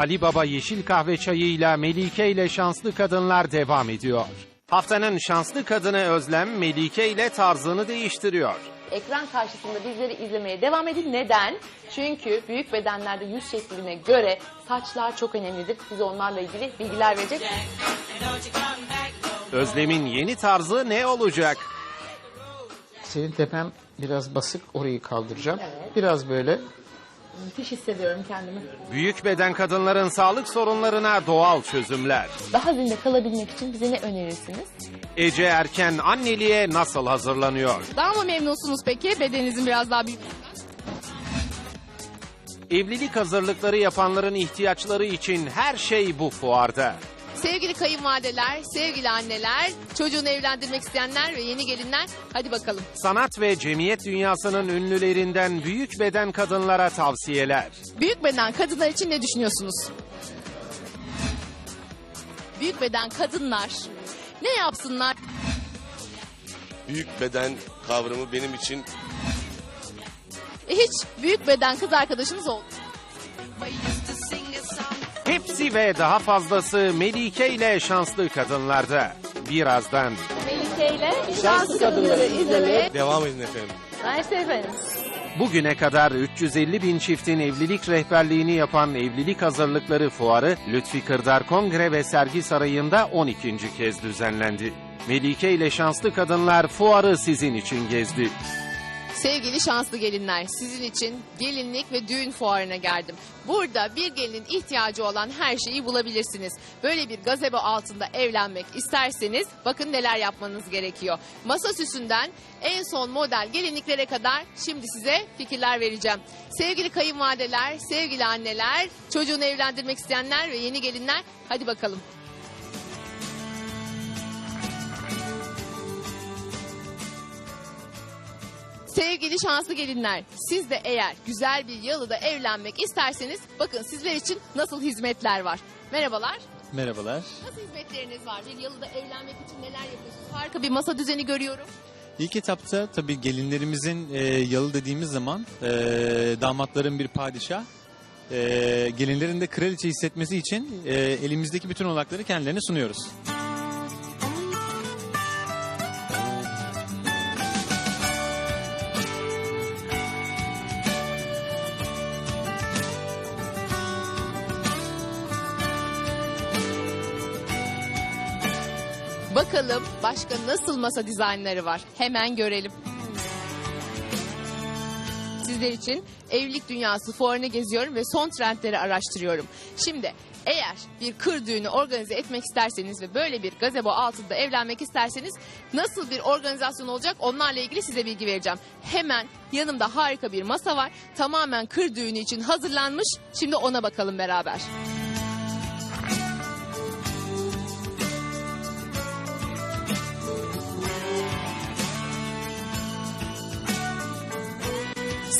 Ali Baba Yeşil Kahve çayıyla Melike ile Şanslı Kadınlar devam ediyor. Haftanın şanslı kadını Özlem Melike ile tarzını değiştiriyor. Ekran karşısında bizleri izlemeye devam edin. Neden? Çünkü büyük bedenlerde yüz şekline göre saçlar çok önemlidir. Bize onlarla ilgili bilgiler verecek. Özlem'in yeni tarzı ne olacak? Senin tepem biraz basık orayı kaldıracağım. Biraz böyle Müthiş hissediyorum kendimi. Büyük beden kadınların sağlık sorunlarına doğal çözümler. Daha zinde kalabilmek için bize ne önerirsiniz? Ece Erken anneliğe nasıl hazırlanıyor? Daha mı memnunsunuz peki bedeninizin biraz daha büyük? Evlilik hazırlıkları yapanların ihtiyaçları için her şey bu fuarda. Sevgili kayınvalideler, sevgili anneler, çocuğunu evlendirmek isteyenler ve yeni gelinler hadi bakalım. Sanat ve cemiyet dünyasının ünlülerinden büyük beden kadınlara tavsiyeler. Büyük beden kadınlar için ne düşünüyorsunuz? Büyük beden kadınlar ne yapsınlar? büyük beden kavramı benim için E, hiç büyük beden kız arkadaşınız oldu. Hepsi ve daha fazlası Melike ile şanslı kadınlarda. Birazdan. Melike ile şanslı kadınları izlemeye devam edin efendim. Nice efendim. Bugüne kadar 350 bin çiftin evlilik rehberliğini yapan Evlilik Hazırlıkları Fuarı Lütfi Kırdar Kongre ve Sergi Sarayı'nda 12. kez düzenlendi. Melike ile şanslı kadınlar fuarı sizin için gezdi. Sevgili şanslı gelinler, sizin için gelinlik ve düğün fuarına geldim. Burada bir gelinin ihtiyacı olan her şeyi bulabilirsiniz. Böyle bir gazebo altında evlenmek isterseniz bakın neler yapmanız gerekiyor. Masa süsünden en son model gelinliklere kadar şimdi size fikirler vereceğim. Sevgili kayınvalideler, sevgili anneler, çocuğunu evlendirmek isteyenler ve yeni gelinler hadi bakalım. Sevgili şanslı gelinler, siz de eğer güzel bir yalıda evlenmek isterseniz bakın sizler için nasıl hizmetler var. Merhabalar. Merhabalar. Nasıl hizmetleriniz var? Bir yalıda evlenmek için neler yapıyorsunuz? Harika bir masa düzeni görüyorum. İlk etapta tabii gelinlerimizin e, yalı dediğimiz zaman e, damatların bir padişah, e, gelinlerin de kraliçe hissetmesi için e, elimizdeki bütün olanakları kendilerine sunuyoruz. Başka nasıl masa dizaynları var? Hemen görelim. Sizler için evlilik dünyası fuarını geziyorum ve son trendleri araştırıyorum. Şimdi eğer bir kır düğünü organize etmek isterseniz ve böyle bir gazebo altında evlenmek isterseniz nasıl bir organizasyon olacak onlarla ilgili size bilgi vereceğim. Hemen yanımda harika bir masa var. Tamamen kır düğünü için hazırlanmış. Şimdi ona bakalım beraber.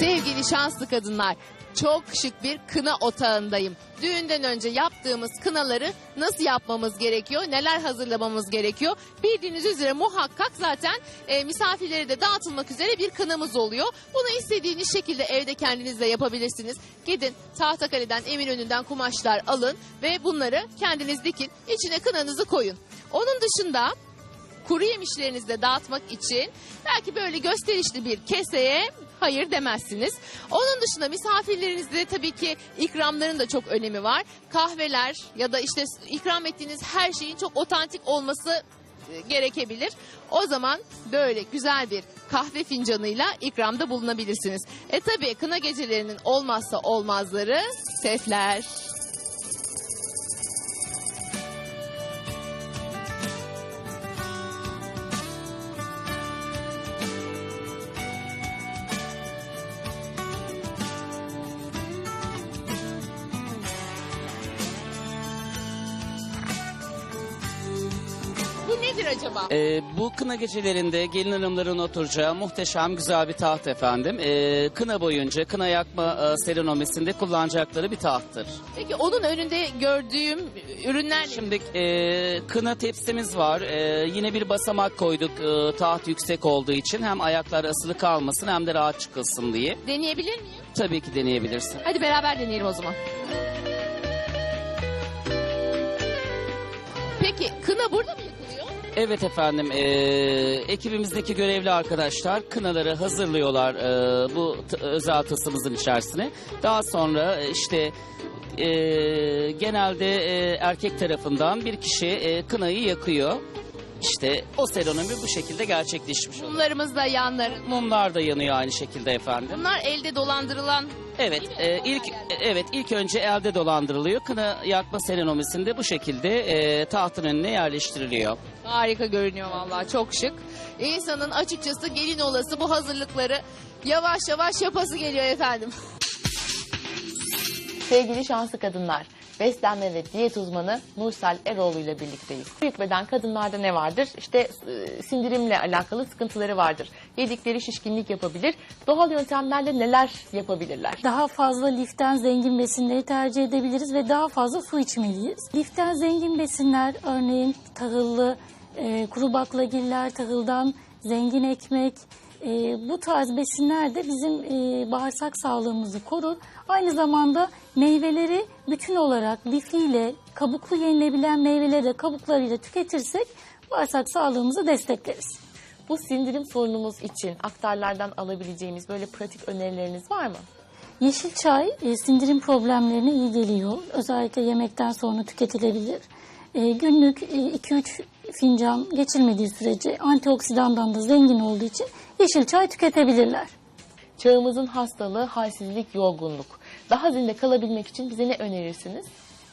Sevgili şanslı kadınlar, çok şık bir kına otağındayım. Düğünden önce yaptığımız kınaları nasıl yapmamız gerekiyor, neler hazırlamamız gerekiyor? Bildiğiniz üzere muhakkak zaten e, misafirlere de dağıtılmak üzere bir kınamız oluyor. Bunu istediğiniz şekilde evde kendiniz de yapabilirsiniz. Gidin Tahtakale'den, Eminönü'nden kumaşlar alın ve bunları kendiniz dikin. İçine kınanızı koyun. Onun dışında kuru yemişlerinizi de dağıtmak için belki böyle gösterişli bir keseye hayır demezsiniz. Onun dışında misafirlerinizde tabii ki ikramların da çok önemi var. Kahveler ya da işte ikram ettiğiniz her şeyin çok otantik olması e, gerekebilir. O zaman böyle güzel bir kahve fincanıyla ikramda bulunabilirsiniz. E tabii kına gecelerinin olmazsa olmazları sefler. Ee, bu kına gecelerinde gelin hanımların oturacağı muhteşem güzel bir taht efendim. Ee, kına boyunca kına yakma e, serenomesinde kullanacakları bir tahttır. Peki onun önünde gördüğüm ürünler ne? Şimdi e, kına tepsimiz var. E, yine bir basamak koyduk e, taht yüksek olduğu için hem ayaklar asılı kalmasın hem de rahat çıkılsın diye. deneyebilir miyim? Tabii ki deneyebilirsin. Hadi beraber deneyelim o zaman. Peki kına burada mı? Evet efendim, e, ekibimizdeki görevli arkadaşlar kınaları hazırlıyorlar e, bu özel tasımızın içerisine. Daha sonra e, işte e, genelde e, erkek tarafından bir kişi e, kınayı yakıyor. İşte o seremomi bu şekilde gerçekleşmiş oluyor. Mumlarımız da yanları. Mumlar da yanıyor aynı şekilde efendim. Bunlar elde dolandırılan Evet, e, ilk e, evet ilk önce elde dolandırılıyor. Kına yakma seremonisinde bu şekilde e, tahtın önüne yerleştiriliyor. Harika görünüyor vallahi çok şık. İnsanın açıkçası gelin olası bu hazırlıkları yavaş yavaş yapası geliyor efendim. Sevgili şanslı kadınlar, beslenme ve diyet uzmanı Nursel Eroğlu ile birlikteyiz. Büyük beden kadınlarda ne vardır? İşte e, sindirimle alakalı sıkıntıları vardır. Yedikleri şişkinlik yapabilir. Doğal yöntemlerle neler yapabilirler? Daha fazla liften zengin besinleri tercih edebiliriz ve daha fazla su içmeliyiz. Liften zengin besinler örneğin tahıllı, e, kuru baklagiller, tahıldan zengin ekmek, e, bu tarz besinler de bizim e, bağırsak sağlığımızı korur. Aynı zamanda meyveleri bütün olarak lifiyle, kabuklu yenilebilen meyveleri de kabuklarıyla tüketirsek bağırsak sağlığımızı destekleriz. Bu sindirim sorunumuz için aktarlardan alabileceğimiz böyle pratik önerileriniz var mı? Yeşil çay e, sindirim problemlerine iyi geliyor. Özellikle yemekten sonra tüketilebilir. E, günlük 2-3 fincan geçirmediği sürece antioksidandan da zengin olduğu için yeşil çay tüketebilirler. Çağımızın hastalığı halsizlik, yorgunluk. Daha zinde kalabilmek için bize ne önerirsiniz?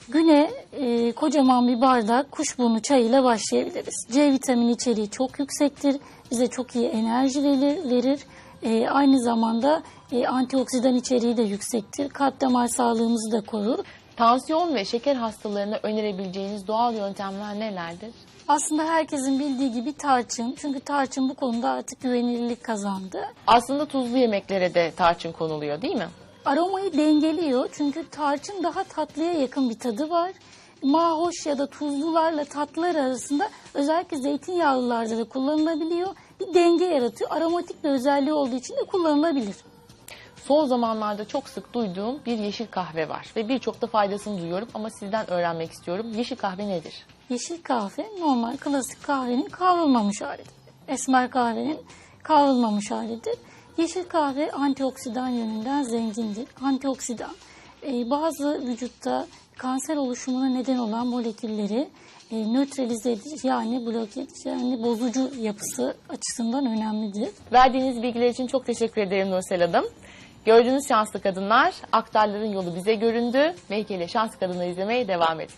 Güne e, kocaman bir bardak kuşburnu çayıyla başlayabiliriz. C vitamini içeriği çok yüksektir. Bize çok iyi enerji verir. verir. E, aynı zamanda e, antioksidan içeriği de yüksektir. Kalp damar sağlığımızı da korur. Tansiyon ve şeker hastalarına önerebileceğiniz doğal yöntemler nelerdir? Aslında herkesin bildiği gibi tarçın. Çünkü tarçın bu konuda artık güvenilirlik kazandı. Aslında tuzlu yemeklere de tarçın konuluyor değil mi? Aromayı dengeliyor çünkü tarçın daha tatlıya yakın bir tadı var. Mahoş ya da tuzlularla tatlılar arasında özellikle zeytinyağlılarda da kullanılabiliyor. Bir denge yaratıyor. Aromatik bir özelliği olduğu için de kullanılabilir. Son zamanlarda çok sık duyduğum bir yeşil kahve var ve birçok da faydasını duyuyorum ama sizden öğrenmek istiyorum. Yeşil kahve nedir? Yeşil kahve normal klasik kahvenin kavrulmamış halidir. Esmer kahvenin kavrulmamış halidir. Yeşil kahve antioksidan yönünden zengindir. Antioksidan e, bazı vücutta kanser oluşumuna neden olan molekülleri e, nötralize edici yani bloke edici yani bozucu yapısı açısından önemlidir. Verdiğiniz bilgiler için çok teşekkür ederim Nursel Hanım. Gördüğünüz şanslı kadınlar, aktarların yolu bize göründü. Melike ile şanslı kadını izlemeye devam edin.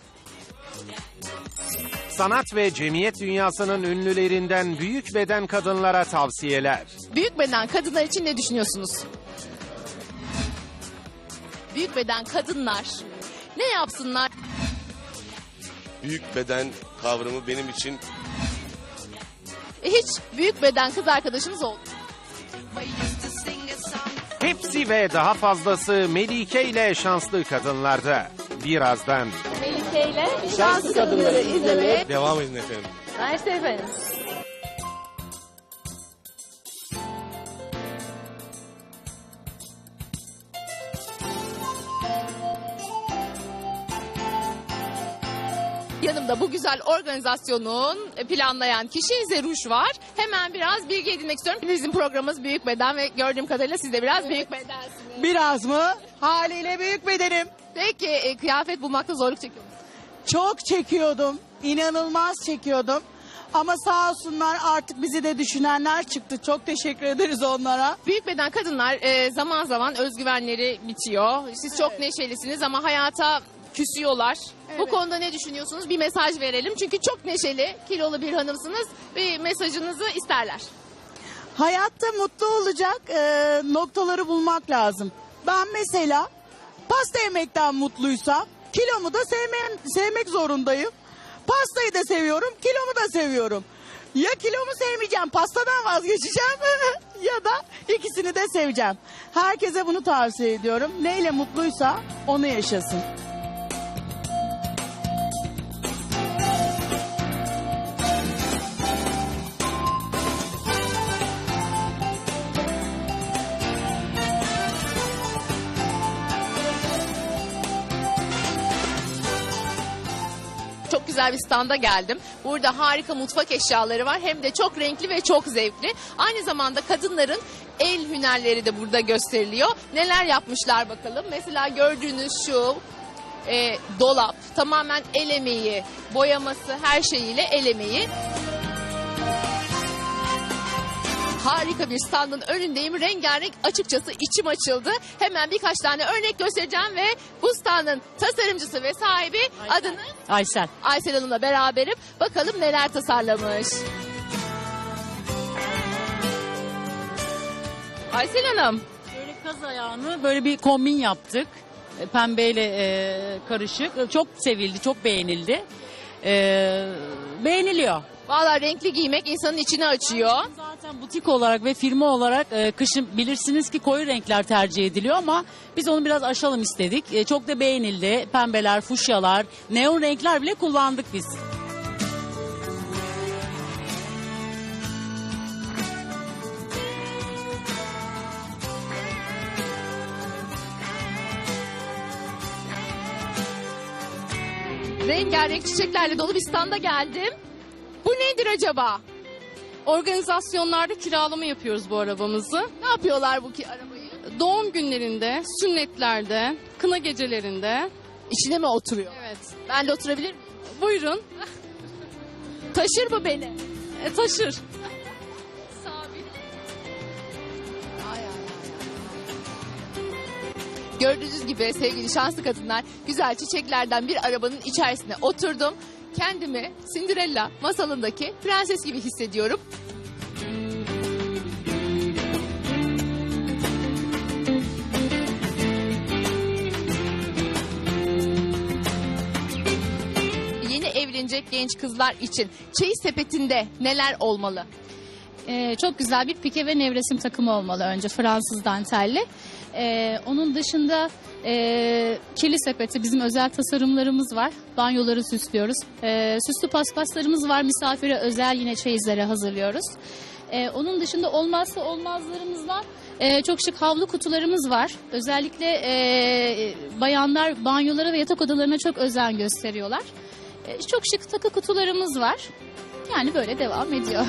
Sanat ve cemiyet dünyasının ünlülerinden büyük beden kadınlara tavsiyeler. Büyük beden kadınlar için ne düşünüyorsunuz? Büyük beden kadınlar ne yapsınlar? Büyük beden kavramı benim için E, Hiç büyük beden kız arkadaşınız oldu. mu? Hepsi ve daha fazlası Melike ile şanslı kadınlarda. Birazdan. Melike ile şanslı kadınları izlemeye devam edin efendim. Mersi efendim. Yanımda bu güzel organizasyonun planlayan kişi Zeruş var. Hemen biraz bilgi edinmek istiyorum. Bizim programımız büyük beden ve gördüğüm kadarıyla siz de biraz büyük bedensiniz. Biraz mı? Haliyle büyük bedenim. Peki e, kıyafet bulmakta zorluk çekiyor musunuz? Çok çekiyordum. İnanılmaz çekiyordum. Ama sağ olsunlar artık bizi de düşünenler çıktı. Çok teşekkür ederiz onlara. Büyük beden kadınlar e, zaman zaman özgüvenleri bitiyor. Siz çok neşelisiniz ama hayata küsüyorlar. Bu konuda ne düşünüyorsunuz? Bir mesaj verelim. Çünkü çok neşeli, kilolu bir hanımsınız. Bir mesajınızı isterler. Hayatta mutlu olacak e, noktaları bulmak lazım. Ben mesela pasta yemekten mutluysam kilomu da sevmem, sevmek zorundayım. Pastayı da seviyorum, kilomu da seviyorum. Ya kilomu sevmeyeceğim, pastadan vazgeçeceğim ya da ikisini de seveceğim. Herkese bunu tavsiye ediyorum. Neyle mutluysa onu yaşasın. Çok güzel güzel bir standa geldim. Burada harika mutfak eşyaları var. Hem de çok renkli ve çok zevkli. Aynı zamanda kadınların el hünerleri de burada gösteriliyor. Neler yapmışlar bakalım. Mesela gördüğünüz şu e, dolap tamamen el emeği, boyaması her şeyiyle el emeği. Harika bir standın önündeyim. Rengarenk açıkçası içim açıldı. Hemen birkaç tane örnek göstereceğim ve bu standın tasarımcısı ve sahibi adını Aysel. Aysel Hanım'la beraberim. Bakalım neler tasarlamış. Aysel Hanım. Böyle kaz ayağını böyle bir kombin yaptık. E, Pembeyle e, karışık. Çok sevildi, çok beğenildi. E, beğeniliyor. Valla renkli giymek insanın içini açıyor. Zaten butik olarak ve firma olarak e, kışın bilirsiniz ki koyu renkler tercih ediliyor ama biz onu biraz aşalım istedik. E, çok da beğenildi. Pembeler, fuşyalar, neon renkler bile kullandık biz. Rengarenk çiçeklerle dolu bir standa geldim. Nedir acaba? Organizasyonlarda kiralama yapıyoruz bu arabamızı. Ne yapıyorlar bu ki arabayı? Doğum günlerinde, sünnetlerde, kına gecelerinde. İçine mi oturuyor? Evet. Ben de oturabilir miyim? Buyurun. Taşır mı beni? E, taşır. Sabit. Ay, ay, ay, ay. Gördüğünüz gibi sevgili şanslı kadınlar güzel çiçeklerden bir arabanın içerisine oturdum. Kendimi Cinderella masalındaki prenses gibi hissediyorum. Yeni evlenecek genç kızlar için çeyiz sepetinde neler olmalı? Ee, çok güzel bir pike ve nevresim takımı olmalı önce Fransız dantelli. Ee, onun dışında e, kirli sepeti bizim özel tasarımlarımız var. Banyoları süslüyoruz. Ee, süslü paspaslarımız var. Misafire özel yine çeyizlere hazırlıyoruz. Ee, onun dışında olmazsa olmazlarımızdan e, çok şık havlu kutularımız var. Özellikle e, bayanlar banyolara ve yatak odalarına çok özen gösteriyorlar. E, çok şık takı kutularımız var. Yani böyle devam ediyor.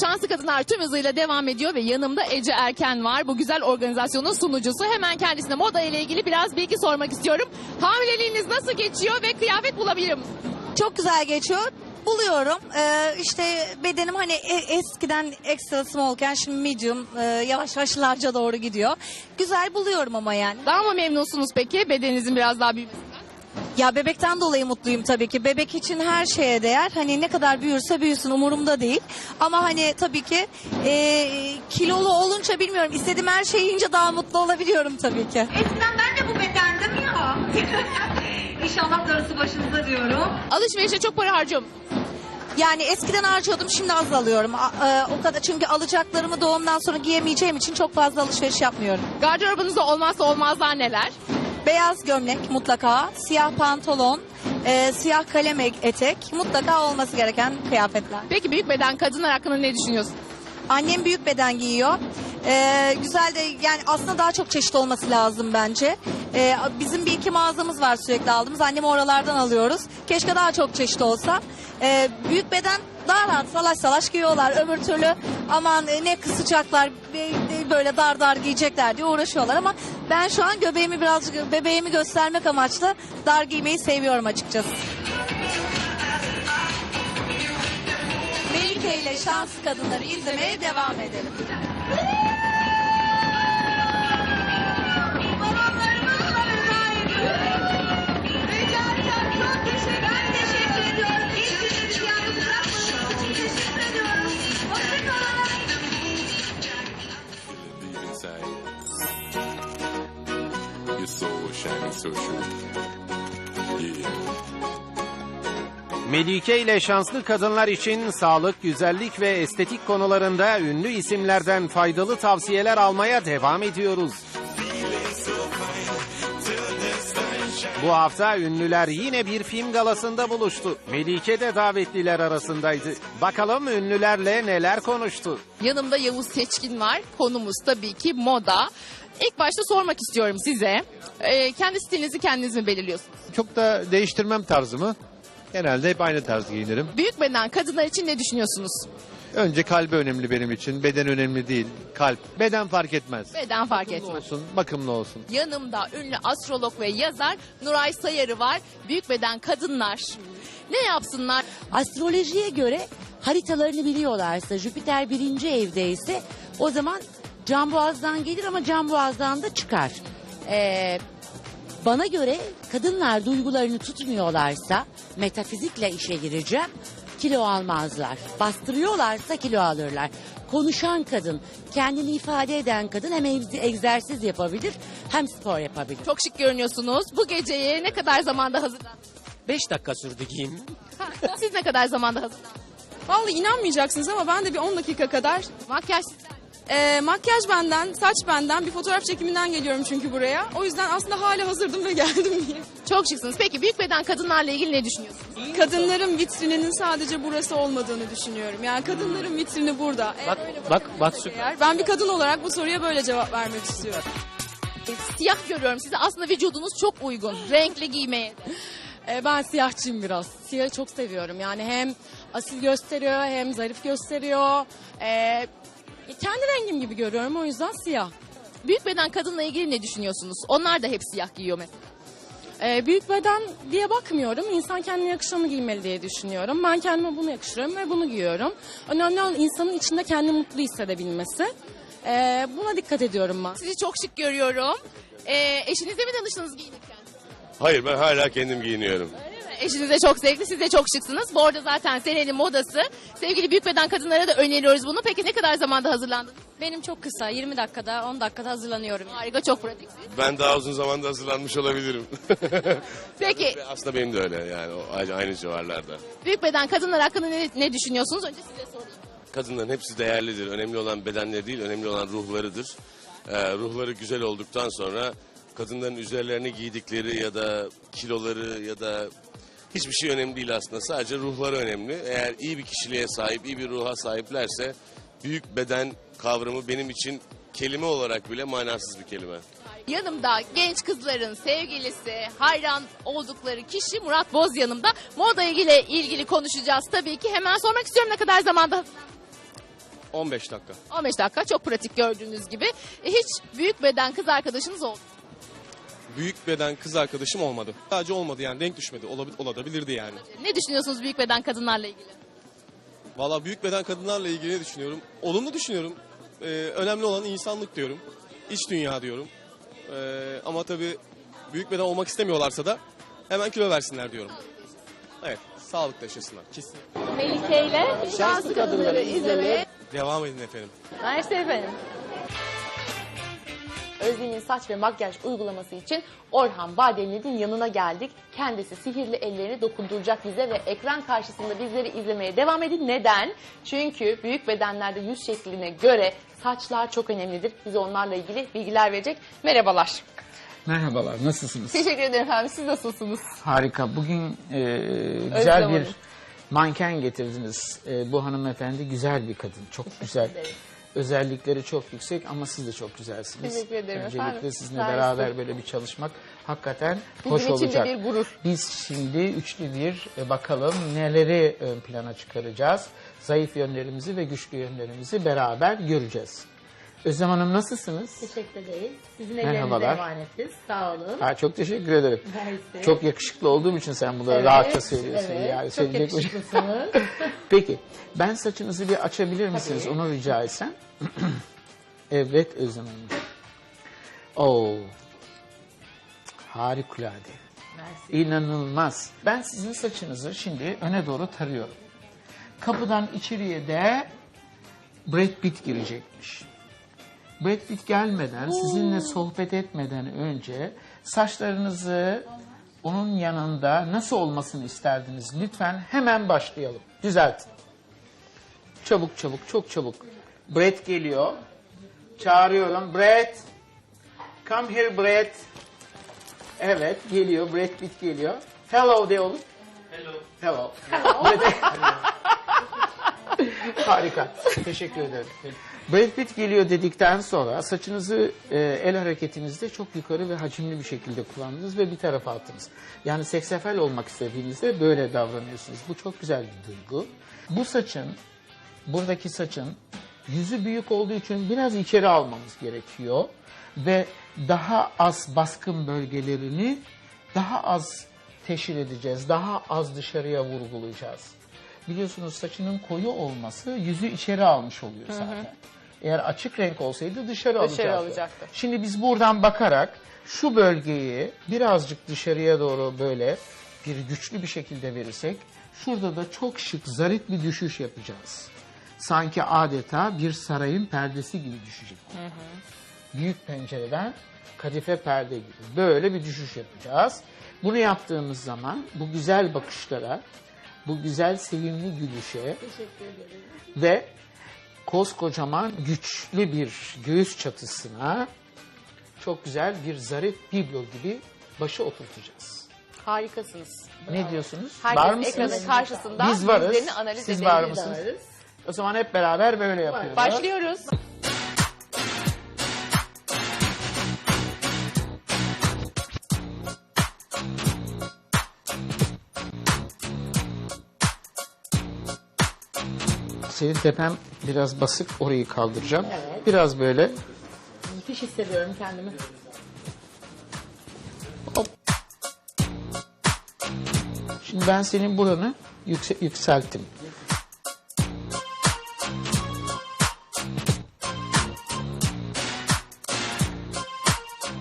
Şanslı Kadınlar tüm hızıyla devam ediyor ve yanımda Ece Erken var. Bu güzel organizasyonun sunucusu. Hemen kendisine moda ile ilgili biraz bilgi sormak istiyorum. Hamileliğiniz nasıl geçiyor ve kıyafet bulabilir misiniz? Çok güzel geçiyor. Buluyorum. Ee, işte bedenim hani e- eskiden extra smallken şimdi medium e, yavaş yavaş large'a doğru gidiyor. Güzel buluyorum ama yani. Daha mı memnunsunuz peki bedeninizin biraz daha büyümesinden? Ya bebekten dolayı mutluyum tabii ki. Bebek için her şeye değer. Hani ne kadar büyürse büyüsün umurumda değil. Ama hani tabii ki e, kilolu olunca bilmiyorum. istediğim her şeyi yiyince daha mutlu olabiliyorum tabii ki. Eskiden ben de bu bedendim ya. İnşallah darısı başınıza diyorum. Alışverişe çok para harcıyor musunuz? Yani eskiden harcıyordum şimdi az alıyorum. A- e, o kadar çünkü alacaklarımı doğumdan sonra giyemeyeceğim için çok fazla alışveriş yapmıyorum. Gardırobunuzda olmazsa olmazlar neler? Beyaz gömlek mutlaka, siyah pantolon, e, siyah kalem etek mutlaka olması gereken kıyafetler. Peki büyük beden kadınlar hakkında ne düşünüyorsunuz? Annem büyük beden giyiyor. E, güzel de yani aslında daha çok çeşit olması lazım bence. E, bizim bir iki mağazamız var sürekli aldığımız. Annemi oralardan alıyoruz. Keşke daha çok çeşit olsa. E, büyük beden daha rahat salaş salaş giyiyorlar. Öbür türlü aman e, ne kısacaklar böyle dar dar giyecekler diye uğraşıyorlar ama ben şu an göbeğimi birazcık bebeğimi göstermek amaçlı dar giymeyi seviyorum açıkçası. Melike ile şanslı kadınları izlemeye devam edelim. True. Yeah. Melike ile şanslı kadınlar için sağlık, güzellik ve estetik konularında ünlü isimlerden faydalı tavsiyeler almaya devam ediyoruz. Bu hafta ünlüler yine bir film galasında buluştu. Melike de davetliler arasındaydı. Bakalım ünlülerle neler konuştu. Yanımda Yavuz Seçkin var. Konumuz tabii ki moda. İlk başta sormak istiyorum size. Ee, kendi stilinizi kendiniz mi belirliyorsunuz? Çok da değiştirmem tarzımı. Genelde hep aynı tarz giyinirim. Büyük beden kadınlar için ne düşünüyorsunuz? Önce kalbi önemli benim için. Beden önemli değil. Kalp. Beden fark etmez. Beden fark etmez. Olsun, bakımlı olsun. Yanımda ünlü astrolog ve yazar Nuray Sayarı var. Büyük beden kadınlar. Ne yapsınlar? Astrolojiye göre haritalarını biliyorlarsa Jüpiter birinci evdeyse o zaman can boğazdan gelir ama can boğazdan da çıkar. Ee, bana göre kadınlar duygularını tutmuyorlarsa metafizikle işe gireceğim kilo almazlar. Bastırıyorlarsa kilo alırlar. Konuşan kadın, kendini ifade eden kadın hem egz- egzersiz yapabilir hem spor yapabilir. Çok şık görünüyorsunuz. Bu geceye ne kadar zamanda hazırlandınız? 5 dakika sürdü giyim. Siz ne kadar zamanda hazırlandınız? Vallahi inanmayacaksınız ama ben de bir 10 dakika kadar... Makyaj Ee, makyaj benden, saç benden, bir fotoğraf çekiminden geliyorum çünkü buraya. O yüzden aslında hala hazırdım ve geldim diye. Çok şıksınız. Peki büyük beden kadınlarla ilgili ne düşünüyorsunuz? Kadınların vitrininin sadece burası olmadığını düşünüyorum. Yani kadınların vitrini burada. Eğer Bak öyle bak bak süper. eğer, ben bir kadın olarak bu soruya böyle cevap vermek istiyorum. Siyah görüyorum size. Aslında vücudunuz çok uygun. Renkli giymeye. Ee, ben siyahçıyım biraz. Siyahı çok seviyorum. Yani hem asil gösteriyor hem zarif gösteriyor. Ee, kendi rengim gibi görüyorum o yüzden siyah. Büyük beden kadınla ilgili ne düşünüyorsunuz? Onlar da hep siyah giyiyor mesela. Ee, büyük beden diye bakmıyorum. İnsan kendine yakışanı giymeli diye düşünüyorum. Ben kendime bunu yakıştırıyorum ve bunu giyiyorum. Önemli olan insanın içinde kendini mutlu hissedebilmesi. Ee, buna dikkat ediyorum ben. Sizi çok şık görüyorum. Ee, eşinizle mi danıştınız giyinirken? Hayır ben hala kendim giyiniyorum. Eşiniz de çok zevkli, siz de çok şıksınız. Bu arada zaten senenin modası. Sevgili büyük beden kadınlara da öneriyoruz bunu. Peki ne kadar zamanda hazırlandınız? Benim çok kısa. 20 dakikada 10 dakikada hazırlanıyorum. Harika, çok pratik. Ben daha uzun zamanda hazırlanmış olabilirim. Peki Aslında benim de öyle yani o aynı, aynı civarlarda. büyük beden kadınlar hakkında ne, ne düşünüyorsunuz? Önce size sorayım. Kadınların hepsi değerlidir. Önemli olan bedenleri değil, önemli olan ruhlarıdır. Ee, ruhları güzel olduktan sonra kadınların üzerlerine giydikleri ya da kiloları ya da hiçbir şey önemli değil aslında. Sadece ruhları önemli. Eğer iyi bir kişiliğe sahip, iyi bir ruha sahiplerse büyük beden kavramı benim için kelime olarak bile manasız bir kelime. Yanımda genç kızların sevgilisi, hayran oldukları kişi Murat Boz yanımda. Moda ile ilgili konuşacağız tabii ki. Hemen sormak istiyorum ne kadar zamanda hazırlandınız? 15 dakika. 15 dakika çok pratik gördüğünüz gibi. Hiç büyük beden kız arkadaşınız oldu. Büyük beden kız arkadaşım olmadı. Sadece olmadı yani renk düşmedi. Olabi- olabilirdi yani. Ne düşünüyorsunuz büyük beden kadınlarla ilgili? Valla büyük beden kadınlarla ilgili ne düşünüyorum? Olumlu düşünüyorum. Ee, önemli olan insanlık diyorum. İç dünya diyorum. Ee, ama tabii büyük beden olmak istemiyorlarsa da hemen kilo versinler diyorum. Evet, sağlıklı yaşasınlar. Kesin. Melike ile şanslı kadınları izlemeye Devam edin efendim. Mersi efendim. Özlem'in saç ve makyaj uygulaması için Orhan Badeli'nin yanına geldik. Kendisi sihirli ellerini dokunduracak bize ve ekran karşısında bizleri izlemeye devam edin. Neden? Çünkü büyük bedenlerde yüz şekline göre saçlar çok önemlidir. Bize onlarla ilgili bilgiler verecek. Merhabalar. Merhabalar, nasılsınız? Teşekkür ederim efendim. Siz nasılsınız? Harika. Bugün e, güzel Özlem bir Hanım. manken getirdiniz. E, bu hanımefendi güzel bir kadın. Çok güzel. Özellikleri çok yüksek ama siz de çok güzelsiniz. Teşekkür ederim Öncelikle efendim. sizinle Sağ beraber böyle bir çalışmak hakikaten Bizim hoş için de olacak. bir gurur. Biz şimdi üçlü bir e, bakalım neleri ön plana çıkaracağız. Zayıf yönlerimizi ve güçlü yönlerimizi beraber göreceğiz. Özlem Hanım nasılsınız? Teşekkür ederiz. Sizin Merhabalar. ellerinize emanetiz. Sağ olun. Ha, çok teşekkür ederim. Mersi. Çok yakışıklı olduğum için sen bunları Evet, rahatça söylüyorsun. evet. Yani Çok söyleyecek bir şey- yakışıklısınız. Peki ben saçınızı bir açabilir misiniz? Onu rica etsem. evet Özlem Hanım. Oo. Harikulade. İnanılmaz. Ben sizin saçınızı şimdi öne doğru tarıyorum. Kapıdan içeriye de Brad Pitt girecekmiş. Brad Pitt gelmeden, sizinle sohbet etmeden önce saçlarınızı onun yanında nasıl olmasını isterdiniz? Lütfen hemen başlayalım. Düzeltin. Çabuk çabuk, çok çabuk. Brad geliyor. Çağırıyorum. Brad. Come here Brad. Evet geliyor. Brad Pitt geliyor. Hello de oğlum. Hello. Hello. Harika. Teşekkür ederim. Brad Pitt geliyor dedikten sonra saçınızı e, el hareketinizde çok yukarı ve hacimli bir şekilde kullandınız ve bir tarafa attınız. Yani seksefel olmak istediğinizde böyle davranıyorsunuz. Bu çok güzel bir duygu. Bu saçın, buradaki saçın yüzü büyük olduğu için biraz içeri almamız gerekiyor. Ve daha az baskın bölgelerini daha az teşhir edeceğiz. Daha az dışarıya vurgulayacağız. Biliyorsunuz saçının koyu olması yüzü içeri almış oluyor Hı hı. zaten. Eğer açık renk olsaydı dışarı, Dışarı alacaktı. alacaktı. Şimdi biz buradan bakarak şu bölgeyi birazcık dışarıya doğru böyle bir güçlü bir şekilde verirsek şurada da çok şık zarif bir düşüş yapacağız. Sanki adeta bir sarayın perdesi gibi düşecek. Büyük pencereden kadife perde gibi böyle bir düşüş yapacağız. Bunu yaptığımız zaman bu güzel bakışlara, bu güzel sevimli gülüşe ve koskocaman güçlü bir göğüs çatısına çok güzel bir zarif biblo gibi başı oturtacağız. Harikasınız. Ne diyorsunuz? Herkes var mısınız? karşısında Biz varız. analiz Siz var mısınız? O zaman hep beraber böyle yapıyoruz. Başlıyoruz. Senin tepem biraz basık orayı kaldıracağım. Biraz böyle Müthiş hissediyorum kendimi. Şimdi ben senin buranı yükse- yükselttim.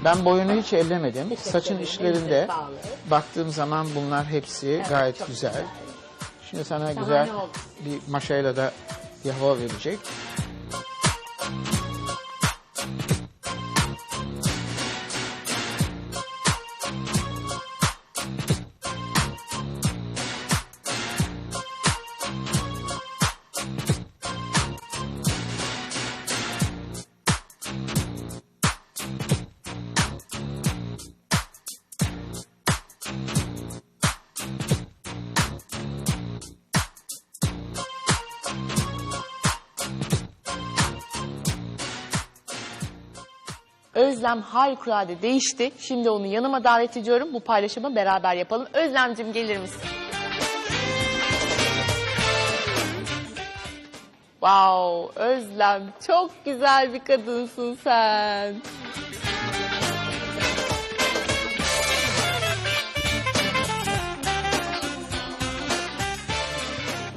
Ben boyunu hiç ellemedim. Saçın işlerinde baktığım zaman bunlar hepsi gayet güzel. Şimdi sana Şahane güzel bir maşayla da hava verecek. Özlem harikulade değişti. Şimdi onu yanıma davet ediyorum. Bu paylaşımı beraber yapalım. Özlemcim gelir misin? Wow, Özlem çok güzel bir kadınsın sen.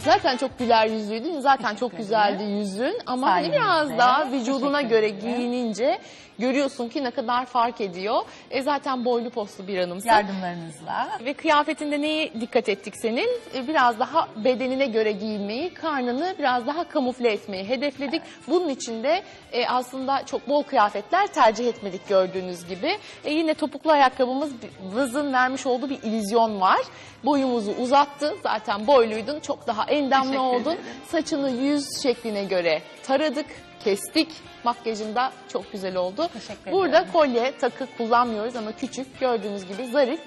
Zaten çok güler yüzlüydün. Zaten çok güzeldi yüzün. Ama hani Sayenizde. biraz daha vücuduna Teşekkür göre ederim. giyinince görüyorsun ki ne kadar fark ediyor. E zaten boylu postlu bir hanımsın. Yardımlarınızla. Ve kıyafetinde neye dikkat ettik senin? E, Biraz daha bedenine göre giyinmeyi, karnını biraz daha kamufle etmeyi hedefledik. Bunun için de e, aslında çok bol kıyafetler tercih etmedik gördüğünüz gibi. E, yine topuklu ayakkabımızın vermiş olduğu bir illüzyon var. Boyumuzu uzattı. Zaten boyluydun. Çok daha endamlı oldun. Saçını yüz şekline göre taradık, kestik. Makyajın da çok güzel oldu. Teşekkür Burada ederim. kolye, takı kullanmıyoruz ama küçük gördüğünüz gibi zarif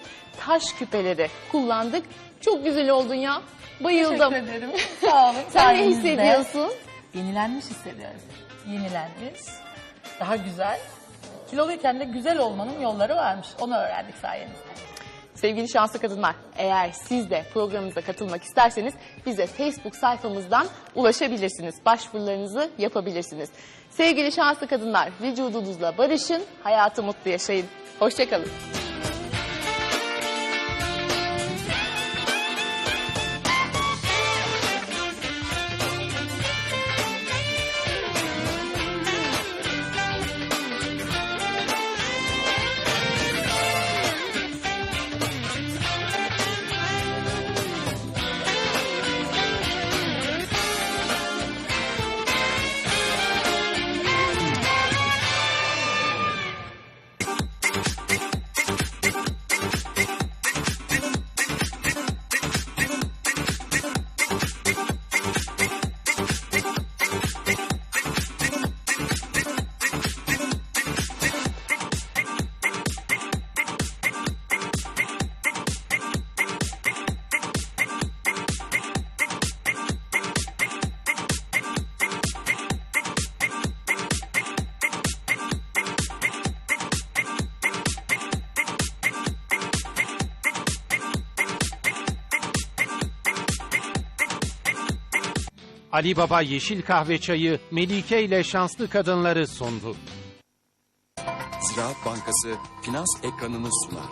taş küpeleri kullandık. Çok güzel oldun ya. Bayıldım. Teşekkür ederim. Sağ olun. Sen ne Sayenizde hissediyorsun? Yenilenmiş hissediyorum. Yenilenmiş. Daha güzel. Kiloluyken de güzel olmanın yolları varmış. Onu öğrendik sayenizde. Sevgili şanslı kadınlar, eğer siz de programımıza katılmak isterseniz bize Facebook sayfamızdan ulaşabilirsiniz. Başvurularınızı yapabilirsiniz. Sevgili şanslı kadınlar, vücudunuzla barışın, hayatı mutlu yaşayın. Hoşçakalın. Ali Baba Yeşil Kahve Çayı Melike ile şanslı kadınları sundu. Ziraat Bankası Finans Ekranını sunar.